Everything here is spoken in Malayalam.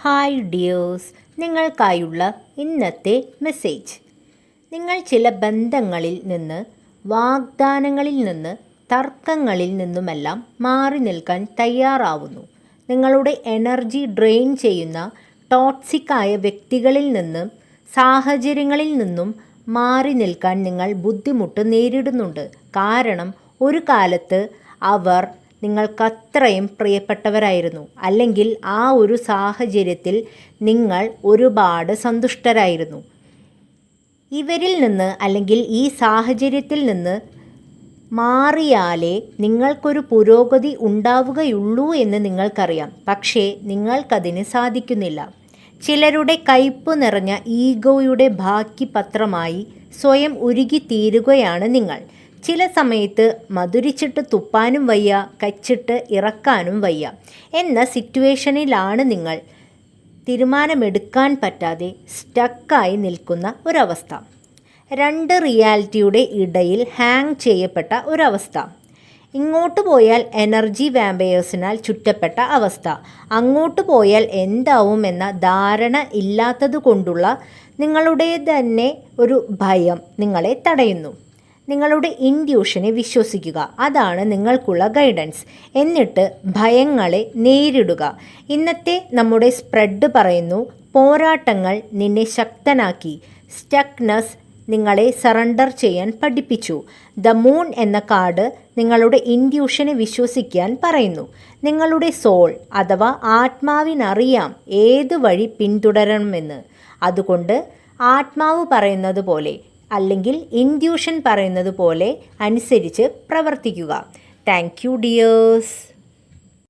Hi dears. നിങ്ങൾക്കായുള്ള ഇന്നത്തെ മെസ്സേജ്. നിങ്ങൾ ചില ബന്ധങ്ങളിൽ നിന്ന് വാഗ്ദാനങ്ങളിൽ നിന്ന് തർക്കങ്ങളിൽ നിന്നുമെല്ലാം മാറി നിൽക്കാൻ തയ്യാറാവുന്നു. നിങ്ങളുടെ എനർജി ഡ്രെയിൻ ചെയ്യുന്ന ടോക്സിക്കായ വ്യക്തികളിൽ നിന്നും സാഹചര്യങ്ങളിൽ നിന്നും മാറി നിൽക്കാൻ നിങ്ങൾ ബുദ്ധിമുട്ട് നേരിടുന്നുണ്ട്. കാരണം ഒരു കാലത്ത് അവർ നിങ്ങൾക്കത്രയും പ്രിയപ്പെട്ടവരായിരുന്നു. അല്ലെങ്കിൽ ആ ഒരു സാഹചര്യത്തിൽ നിങ്ങൾ ഒരുപാട് സന്തുഷ്ടരായിരുന്നു. ഇവരിൽ നിന്ന് അല്ലെങ്കിൽ ഈ സാഹചര്യത്തിൽ നിന്ന് മാറിയാലേ നിങ്ങൾക്കൊരു പുരോഗതി ഉണ്ടാവുകയുള്ളൂ എന്ന് നിങ്ങൾക്കറിയാം. പക്ഷേ നിങ്ങൾക്കതിന് സാധിക്കുന്നില്ല. ചിലരുടെ കയ്പ് നിറഞ്ഞ ഈഗോയുടെ ബാക്കി പത്രമായി സ്വയം ഉരുകിത്തീരുകയാണ് നിങ്ങൾ. ചില സമയത്ത് മധുരിച്ചിട്ട് തുപ്പാനും വയ്യ കച്ചിട്ട് ഇറക്കാനും വയ്യ. എന്ന സിറ്റുവേഷനിലാണ് നിങ്ങൾ തീരുമാനമെടുക്കാൻ പറ്റാതെ സ്റ്റക്കായി നിൽക്കുന്ന ഒരവസ്ഥ. രണ്ട് റിയാലിറ്റിയുടെ ഇടയിൽ ഹാങ് ചെയ്യപ്പെട്ട ഒരവസ്ഥ. ഇങ്ങോട്ട് പോയാൽ എനർജി വാമ്പയേഴ്സിനാൽ ചുറ്റപ്പെട്ട അവസ്ഥ. അങ്ങോട്ട് പോയാൽ എന്താവും എന്ന ധാരണ ഇല്ലാത്തത് കൊണ്ടുള്ള നിങ്ങളുടെ തന്നെ ഒരു ഭയം നിങ്ങളെ തടയുന്നു. നിങ്ങളുടെ ഇൻഡ്യൂഷനെ വിശ്വസിക്കുക. അതാണ് നിങ്ങൾക്കുള്ള ഗൈഡൻസ്. എന്നിട്ട് ഭയങ്ങളെ നേരിടുക. ഇന്നത്തെ നമ്മുടെ സ്പ്രെഡ് പറയുന്നു പോരാട്ടങ്ങൾ നിന്നെ ശക്തനാക്കി. സ്റ്റക്നസ് നിങ്ങളെ സറണ്ടർ ചെയ്യാൻ പഠിപ്പിച്ചു. ദ മൂൺ എന്ന കാർഡ് നിങ്ങളുടെ ഇൻഡ്യൂഷനെ വിശ്വസിക്കാൻ പറയുന്നു. നിങ്ങളുടെ സോൾ അഥവാ ആത്മാവിനറിയാം ഏത് വഴി പിന്തുടരണമെന്ന്. അതുകൊണ്ട് ആത്മാവ് പറയുന്നത് പോലെ അല്ലെങ്കിൽ ഇൻഡ്യൂഷൻ പറയുന്നത് പോലെ അനുസരിച്ച് പ്രവർത്തിക്കുക. Thank you dears